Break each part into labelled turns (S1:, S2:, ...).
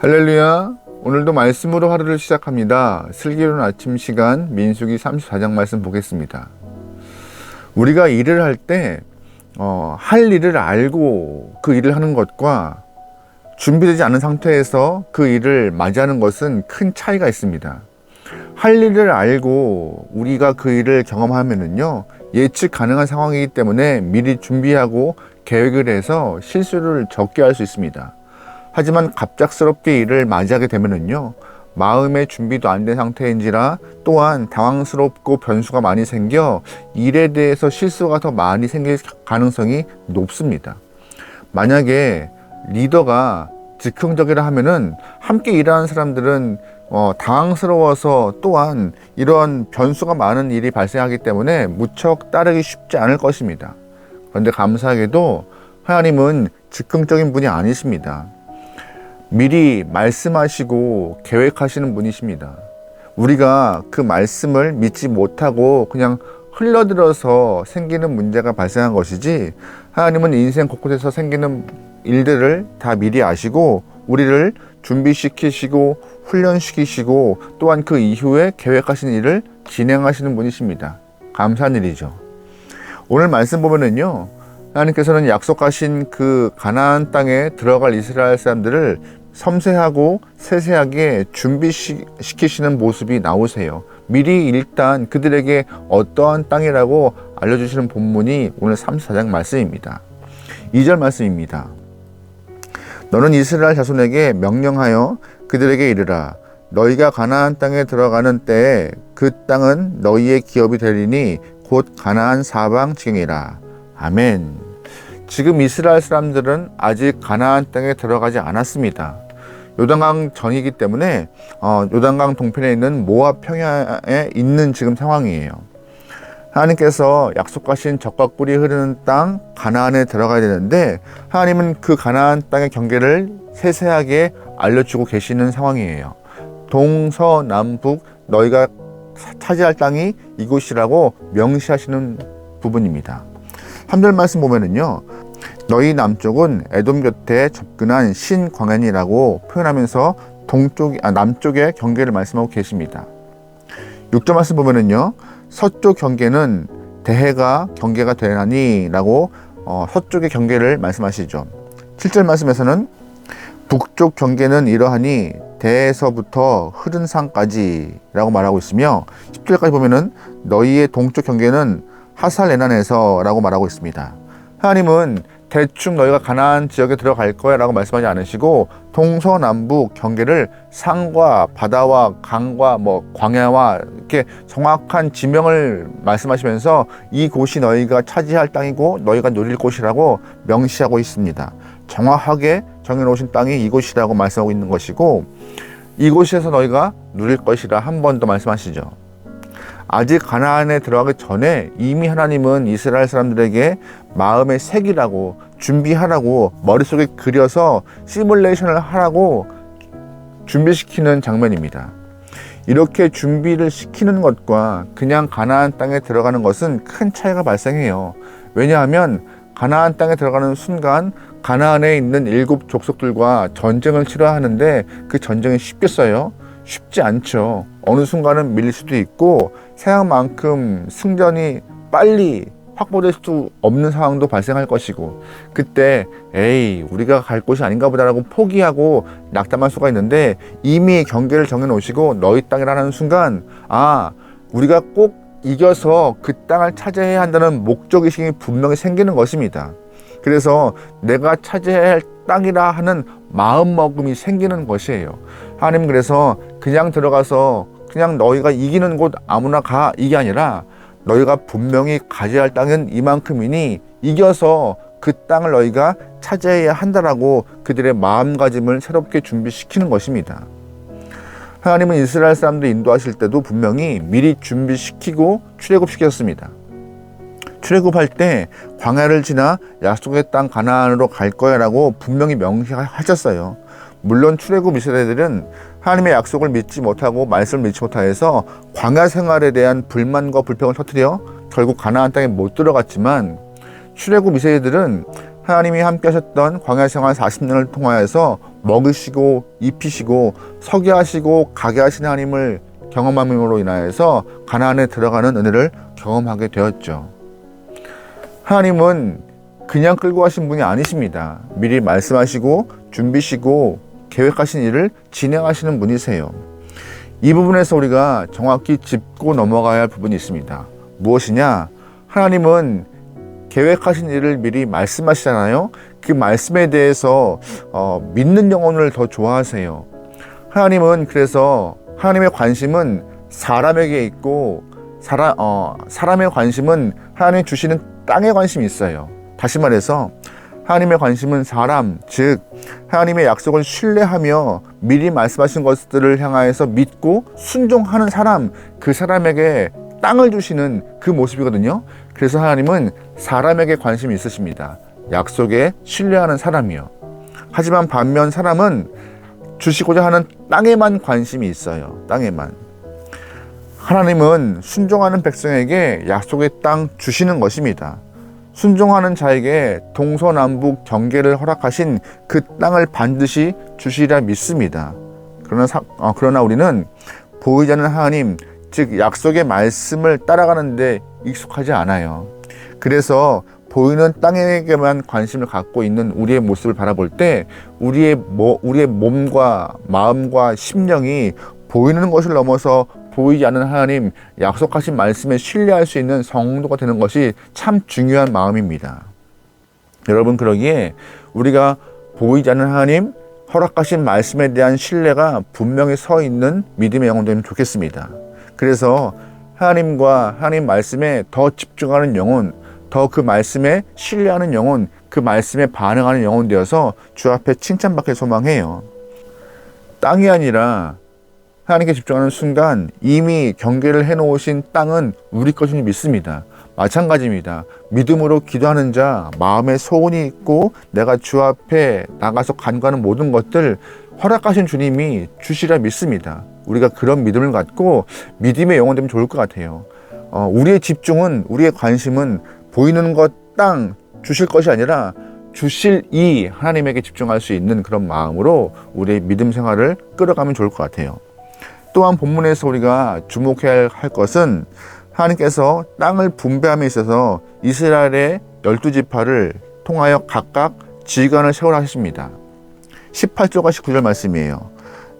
S1: 할렐루야. 오늘도 말씀으로 하루를 시작합니다. 슬기로운 아침 시간 민수기 34장 말씀 보겠습니다. 우리가 일을 할 때, 어, 할 일을 알고 그 일을 하는 것과 준비되지 않은 상태에서 그 일을 맞이하는 것은 큰 차이가 있습니다. 할 일을 알고 우리가 그 일을 경험하면은요, 예측 가능한 상황이기 때문에 미리 준비하고 계획을 해서 실수를 적게 할 수 있습니다. 하지만 갑작스럽게 일을 맞이하게 되면은요, 마음의 준비도 안 된 상태인지라 또한 당황스럽고 변수가 많이 생겨 일에 대해서 실수가 더 많이 생길 가능성이 높습니다. 만약에 리더가 즉흥적이라 하면은 함께 일하는 사람들은 어, 당황스러워서 또한 이런 변수가 많은 일이 발생하기 때문에 무척 따르기 쉽지 않을 것입니다. 그런데 감사하게도 하나님은 즉흥적인 분이 아니십니다. 미리 말씀하시고 계획하시는 분이십니다. 우리가 그 말씀을 믿지 못하고 그냥 흘러들어서 생기는 문제가 발생한 것이지 하나님은 인생 곳곳에서 생기는 일들을 다 미리 아시고 우리를 준비시키시고 훈련시키시고 또한 그 이후에 계획하신 일을 진행하시는 분이십니다. 감사한 일이죠. 오늘 말씀 보면은요. 하나님께서는 약속하신 그 가나안 땅에 들어갈 이스라엘 사람들을 섬세하고 세세하게 준비시키시는 모습이 나오세요. 미리 일단 그들에게 어떠한 땅이라고 알려주시는 본문이 오늘 34장 말씀입니다. 2절 말씀입니다. 너는 이스라엘 자손에게 명령하여 그들에게 이르라. 너희가 가나안 땅에 들어가는 때에 그 땅은 너희의 기업이 되리니 곧 가나안 사방 지경이라. 아멘. 지금 이스라엘 사람들은 아직 가나안 땅에 들어가지 않았습니다. 요단강 전이기 때문에 어, 요단강 동편에 있는 모압 평야에 있는 지금 상황이에요. 하나님께서 약속하신 적과 꿀이 흐르는 땅 가나안에 들어가야 되는데 하나님은 그 가나안 땅의 경계를 세세하게 알려주고 계시는 상황이에요. 동서남북 너희가 차지할 땅이 이곳이라고 명시하시는 부분입니다. 3절 말씀 보면은요. 너희 남쪽은 에돔 곁에 접근한 신광야이라고 표현하면서 동쪽 아, 남쪽의 경계를 말씀하고 계십니다. 6절 말씀 보면은요. 서쪽 경계는 대해가 경계가 되나니라고 어, 서쪽의 경계를 말씀하시죠. 7절 말씀에서는 북쪽 경계는 이러하니 대에서부터 흐른 산까지라고 말하고 있으며 10절까지 보면은 너희의 동쪽 경계는 하살 에난에서라고 말하고 있습니다. 하나님은 대충 너희가 가나안 지역에 들어갈 거야라고 말씀하지 않으시고 동서남북 경계를 산과 바다와 강과 뭐 광야와 이렇게 정확한 지명을 말씀하시면서 이 곳이 너희가 차지할 땅이고 너희가 누릴 곳이라고 명시하고 있습니다. 정확하게 정해 놓으신 땅이 이곳이라고 말씀하고 있는 것이고 이곳에서 너희가 누릴 것이라 한 번 더 말씀하시죠. 아직 가나안에 들어가기 전에 이미 하나님은 이스라엘 사람들에게 마음의 색이라고 준비하라고 머릿속에 그려서 시뮬레이션을 하라고 준비시키는 장면입니다. 이렇게 준비를 시키는 것과 그냥 가나안 땅에 들어가는 것은 큰 차이가 발생해요. 왜냐하면 가나안 땅에 들어가는 순간 가나안에 있는 일곱 족속들과 전쟁을 치러야 하는데 그 전쟁이 쉽겠어요? 쉽지 않죠. 어느 순간은 밀릴 수도 있고 생각만큼 승전이 빨리 확보될 수 없는 상황도 발생할 것이고 그때 에이 우리가 갈 곳이 아닌가 보다라고 포기하고 낙담할 수가 있는데 이미 경계를 정해 놓으시고 너희 땅이라는 순간 아 우리가 꼭 이겨서 그 땅을 차지해야 한다는 목적의식이 분명히 생기는 것입니다. 그래서 내가 차지해야 할 땅이라 하는 마음먹음이 생기는 것이에요. 하나님 그래서 그냥 들어가서 그냥 너희가 이기는 곳 아무나 가 이게 아니라 너희가 분명히 가져야 할 땅은 이만큼이니 이겨서 그 땅을 너희가 차지해야 한다라고 그들의 마음가짐을 새롭게 준비시키는 것입니다. 하나님은 이스라엘 사람들 인도하실 때도 분명히 미리 준비시키고 출애굽시켰습니다. 출애굽할 때 광야를 지나 약속의 땅 가나안으로 갈 거야라고 분명히 명시하셨어요. 물론 출애굽 이스라엘들은 하나님의 약속을 믿지 못하고 말씀을 믿지 못하여서 광야 생활에 대한 불만과 불평을 터뜨려 결국 가나안 땅에 못 들어갔지만 출애굽 이세들은 하나님이 함께 하셨던 광야 생활 40년을 통하여서 먹으시고 입히시고 서게 하시고 가게 하신 하나님을 경험함으로 인하여서 가나안에 들어가는 은혜를 경험하게 되었죠. 하나님은 그냥 끌고 가신 분이 아니십니다. 미리 말씀하시고 준비시고 계획하신 일을 진행하시는 분이세요. 이 부분에서 우리가 정확히 짚고 넘어가야 할 부분이 있습니다. 무엇이냐? 하나님은 계획하신 일을 미리 말씀하시잖아요. 그 말씀에 대해서 어, 믿는 영혼을 더 좋아하세요. 하나님은 그래서 하나님의 관심은 사람에게 있고 사람 어, 사람의 관심은 하나님 주시는 땅에 관심이 있어요. 다시 말해서 하나님의 관심은 사람, 즉 하나님의 약속을 신뢰하며 미리 말씀하신 것들을 향하여서 믿고 순종하는 사람, 그 사람에게 땅을 주시는 그 모습이거든요. 그래서 하나님은 사람에게 관심이 있으십니다. 약속에 신뢰하는 사람이요. 하지만 반면 사람은 주시고자 하는 땅에만 관심이 있어요. 땅에만. 하나님은 순종하는 백성에게 약속의 땅 주시는 것입니다. 순종하는 자에게 동서남북 경계를 허락하신 그 땅을 반드시 주시리라 믿습니다. 그러나, 사, 어, 그러나 우리는 보이지 않는 하나님, 즉 약속의 말씀을 따라가는데 익숙하지 않아요. 그래서 보이는 땅에게만 관심을 갖고 있는 우리의 모습을 바라볼 때 우리의 뭐, 우리의 몸과 마음과 심령이 보이는 것을 넘어서 보이지 않는 하나님 약속하신 말씀에 신뢰할 수 있는 성도가 되는 것이 참 중요한 마음입니다. 여러분 그러기에 우리가 보이지 않는 하나님 허락하신 말씀에 대한 신뢰가 분명히 서 있는 믿음의 영혼 되면 좋겠습니다. 그래서 하나님과 하나님 말씀에 더 집중하는 영혼, 더 그 말씀에 신뢰하는 영혼, 그 말씀에 반응하는 영혼 되어서 주 앞에 칭찬받길 소망해요. 땅이 아니라 하나님께 집중하는 순간 이미 경계를 해놓으신 땅은 우리 것임을 믿습니다. 마찬가지입니다. 믿음으로 기도하는 자, 마음에 소원이 있고 내가 주 앞에 나가서 간과하는 모든 것들 허락하신 주님이 주시라 믿습니다. 우리가 그런 믿음을 갖고 믿음의 영혼 되면 좋을 것 같아요. 어, 우리의 집중은, 우리의 관심은 보이는 것, 땅 주실 것이 아니라 주실 이 하나님에게 집중할 수 있는 그런 마음으로 우리의 믿음 생활을 끌어가면 좋을 것 같아요. 또한 본문에서 우리가 주목해야 할 것은 하나님께서 땅을 분배함에 있어서 이스라엘의 열두 지파를 통하여 각각 지휘관을 세우라 하십니다. 18절과 19절 말씀이에요.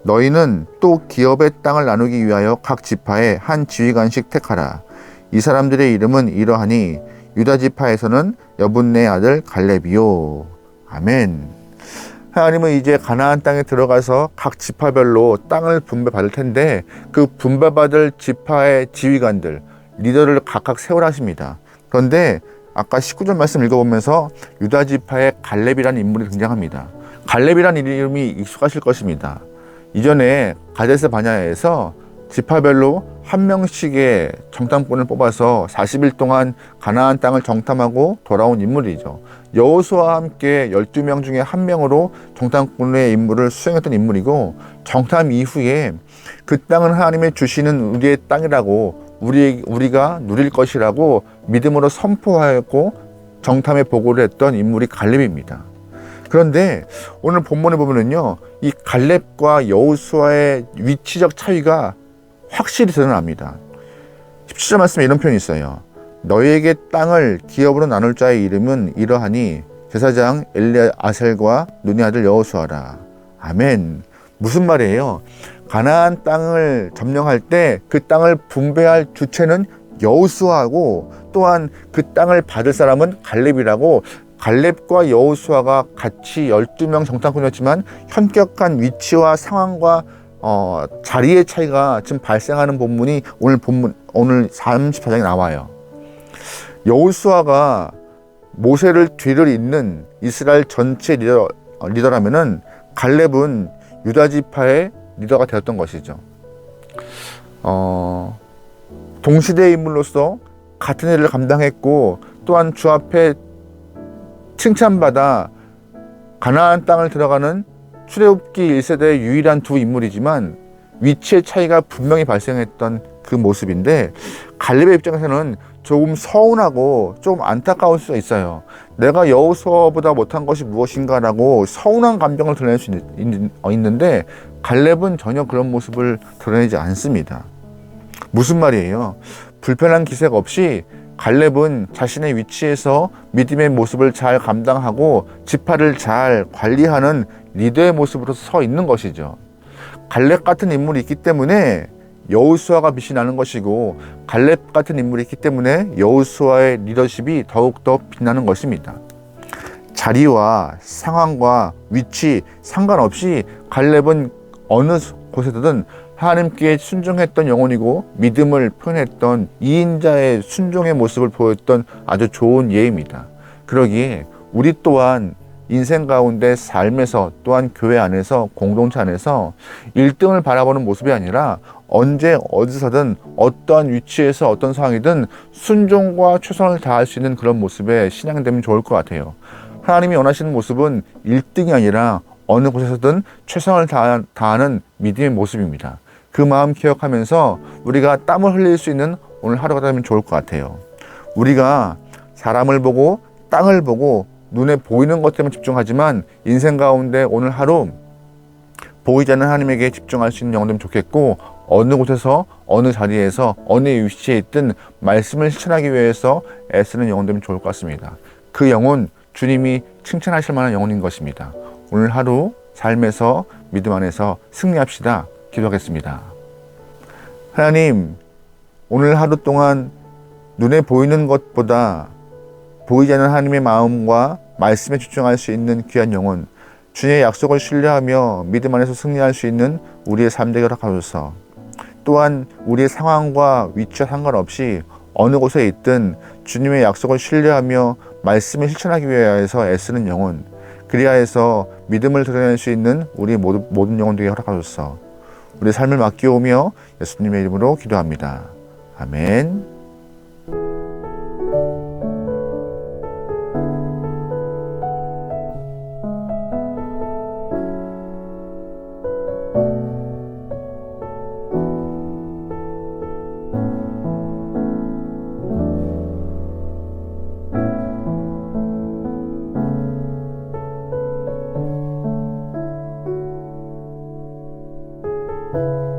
S1: 너희는 또 기업의 땅을 나누기 위하여 각 지파에 한 지휘관씩 택하라. 이 사람들의 이름은 이러하니 유다 지파에서는 여분네 아들 갈렙이요. 아멘. 하나님은 이제 가나안 땅에 들어가서 각 지파별로 땅을 분배받을 텐데 그 분배받을 지파의 지휘관들, 리더를 각각 세우라 하십니다. 그런데 아까 19절 말씀 읽어보면서 유다 지파의 갈렙이라는 인물이 등장합니다. 갈렙이라는 이름이 익숙하실 것입니다. 이전에 가데스 바냐에서 지파별로 한 명씩의 정탐꾼을 뽑아서 40일 동안 가나안 땅을 정탐하고 돌아온 인물이죠. 여호수아와 함께 12명 중에 한 명으로 정탐꾼의 임무를 수행했던 인물이고 정탐 이후에 그 땅은 하나님의 주시는 우리의 땅이라고 우리 우리가 누릴 것이라고 믿음으로 선포하였고 정탐에 보고를 했던 인물이 갈렙입니다. 그런데 오늘 본문에 보면은요, 이 갈렙과 여호수아의 위치적 차이가 확실히 드러납니다. 17절 말씀에 이런 표현이 있어요. 너희에게 땅을 기업으로 나눌 자의 이름은 이러하니 제사장 엘리아셀과 눈의 아들 여호수아라. 아멘. 무슨 말이에요? 가나안 땅을 점령할 때 그 땅을 분배할 주체는 여호수아고 또한 그 땅을 받을 사람은 갈렙이라고 갈렙과 여호수아가 같이 12명 정탐꾼이었지만 현격한 위치와 상황과 어, 자리의 차이가 지금 발생하는 본문이 오늘 본문 오늘 34장에 나와요. 여호수아가 모세를 뒤를 잇는 이스라엘 전체 리더, 어, 리더라면은 갈렙은 유다 지파의 리더가 되었던 것이죠. 어, 동시대 인물로서 같은 일을 감당했고 또한 주 앞에 칭찬받아 가나안 땅을 들어가는 출애굽기 1세대의 유일한 두 인물이지만 위치의 차이가 분명히 발생했던 그 모습인데 갈렙의 입장에서는 조금 서운하고 좀 안타까울 수 있어요. 내가 여호수아보다 못한 것이 무엇인가라고 서운한 감정을 드러낼 수 어, 있는데 갈렙은 전혀 그런 모습을 드러내지 않습니다. 무슨 말이에요? 불편한 기색 없이 갈렙은 자신의 위치에서 믿음의 모습을 잘 감당하고 지파를 잘 관리하는 리더의 모습으로 서 있는 것이죠. 갈렙 같은 인물이 있기 때문에 여우수아가 빛이 나는 것이고 갈렙 같은 인물이 있기 때문에 여우수아의 리더십이 더욱더 빛나는 것입니다. 자리와 상황과 위치 상관없이 갈렙은 어느 곳에서든 하나님께 순종했던 영혼이고 믿음을 표현했던 이인자의 순종의 모습을 보였던 아주 좋은 예입니다. 그러기에 우리 또한 인생 가운데 삶에서 또한 교회 안에서 공동체 안에서 1등을 바라보는 모습이 아니라 언제 어디서든 어떠한 위치에서 어떤 상황이든 순종과 최선을 다할 수 있는 그런 모습에 신앙되면 좋을 것 같아요. 하나님이 원하시는 모습은 1등이 아니라 어느 곳에서든 최선을 다하- 다하는 믿음의 모습입니다. 그 마음 기억하면서 우리가 땀을 흘릴 수 있는 오늘 하루가 되면 좋을 것 같아요. 우리가 사람을 보고 땅을 보고 눈에 보이는 것 때문에 집중하지만 인생 가운데 오늘 하루 보이지 않는 하나님에게 집중할 수 있는 영혼 되면 좋겠고 어느 곳에서 어느 자리에서 어느 위치에 있든 말씀을 실천하기 위해서 애쓰는 영혼 되면 좋을 것 같습니다. 그 영혼 주님이 칭찬하실 만한 영혼인 것입니다. 오늘 하루 삶에서 믿음 안에서 승리합시다. 기도하겠습니다. 하나님, 오늘 하루 동안 눈에 보이는 것보다 보이지 않는 하나님의 마음과 말씀에 집중할 수 있는 귀한 영혼, 주님의 약속을 신뢰하며 믿음 안에서 승리할 수 있는 우리의 삶 되게 허락하소서. 또한 우리의 상황과 위치와 상관없이 어느 곳에 있든 주님의 약속을 신뢰하며 말씀을 실천하기 위하여서 애쓰는 영혼, 그리하여서 믿음을 드러낼 수 있는 우리 모든, 모든 영혼 되게 허락하소서. 우리 삶을 맡기오며 예수님의 이름으로 기도합니다. 아멘. Música